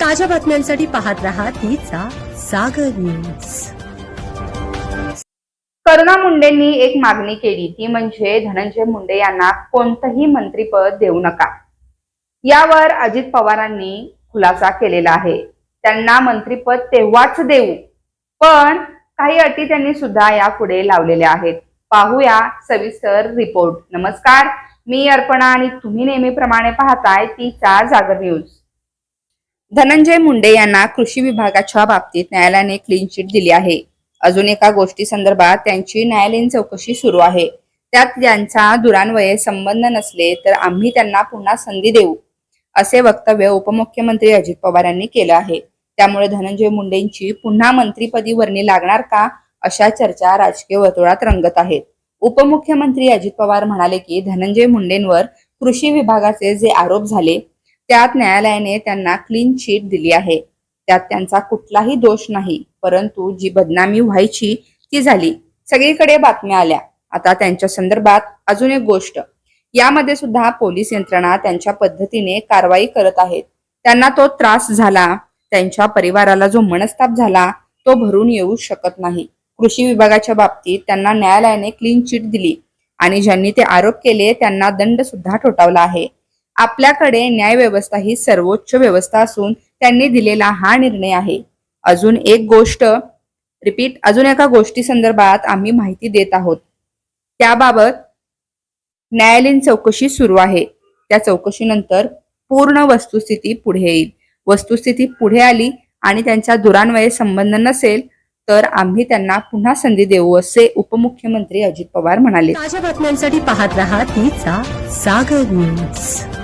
ताज्या बातम्यांसाठी पाहत रहा तिचा सागर न्यूज. करुणा मुंडेंनी एक मागणी केली ती म्हणजे धनंजय मुंडे यांना कोणतंही मंत्रीपद देऊ नका. यावर अजित पवारांनी खुलासा केलेला आहे. त्यांना मंत्रीपद तेव्हाच देऊ. पण काही अटी त्यांनी सुद्धा यापुढे लावलेल्या आहेत. पाहूया सविस्तर रिपोर्ट. नमस्कार मी अर्पणा आणि तुम्ही नेहमीप्रमाणे पाहताय तीचा जागर न्यूज. धनंजय मुंडे यांना कृषी विभागाच्या बाबतीत न्यायालयाने क्लीन चिट दिली आहे. अजून एका गोष्टी संदर्भात त्यांची न्यायालयीन चौकशी सुरू आहे. त्यात त्यांचा दुरान्वये संबंध नसले तर आम्ही त्यांना पुन्हा संधी देऊ असे वक्तव्य उपमुख्यमंत्री अजित पवार यांनी केलं आहे. त्यामुळे धनंजय मुंडेंची पुन्हा मंत्रीपदी वर्णी लागणार का अशा चर्चा राजकीय वर्तुळात रंगत आहेत. उपमुख्यमंत्री अजित पवार म्हणाले की धनंजय मुंडेंवर कृषी विभागाचे जे आरोप झाले त्यात न्यायालयाने त्यांना क्लीन चिट दिली आहे. त्यात त्यांचा कुठलाही दोष नाही परंतु जी बदनामी व्हायची ती झाली. सगळीकडे बातम्या आल्या. आता त्यांच्या संदर्भात अजून एक गोष्ट. यामध्ये सुद्धा पोलीस यंत्रणा त्यांच्या पद्धतीने कारवाई करत आहेत. त्यांना तो त्रास झाला त्यांच्या परिवाराला जो मनस्ताप झाला तो भरून येऊ शकत नाही. कृषी विभागाच्या बाबतीत त्यांना न्यायालयाने क्लीन चिट दिली आणि ज्यांनी ते आरोप केले त्यांना दंड सुद्धा ठोठावला आहे. आपल्याकडे न्याय व्यवस्था ही सर्वोच्च व्यवस्था असून त्यांनी दिलेला हा निर्णय आहे. अजून एक गोष्ट रिपीट अजून एका गोष्टी संदर्भात आम्ही माहिती देत आहोत. त्याबाबत न्यायालयीन चौकशी सुरू आहे. त्या चौकशीनंतर पूर्ण वस्तुस्थिती पुढे येईल. वस्तुस्थिती पुढे आली आणि त्यांच्या दुरान्वये संबंध नसेल तर आम्ही त्यांना पुन्हा संधी देऊ असे उपमुख्यमंत्री अजित पवार म्हणाले. ताज्या बातम्यांसाठी पाहत राहा तीचा सागर न्यूज.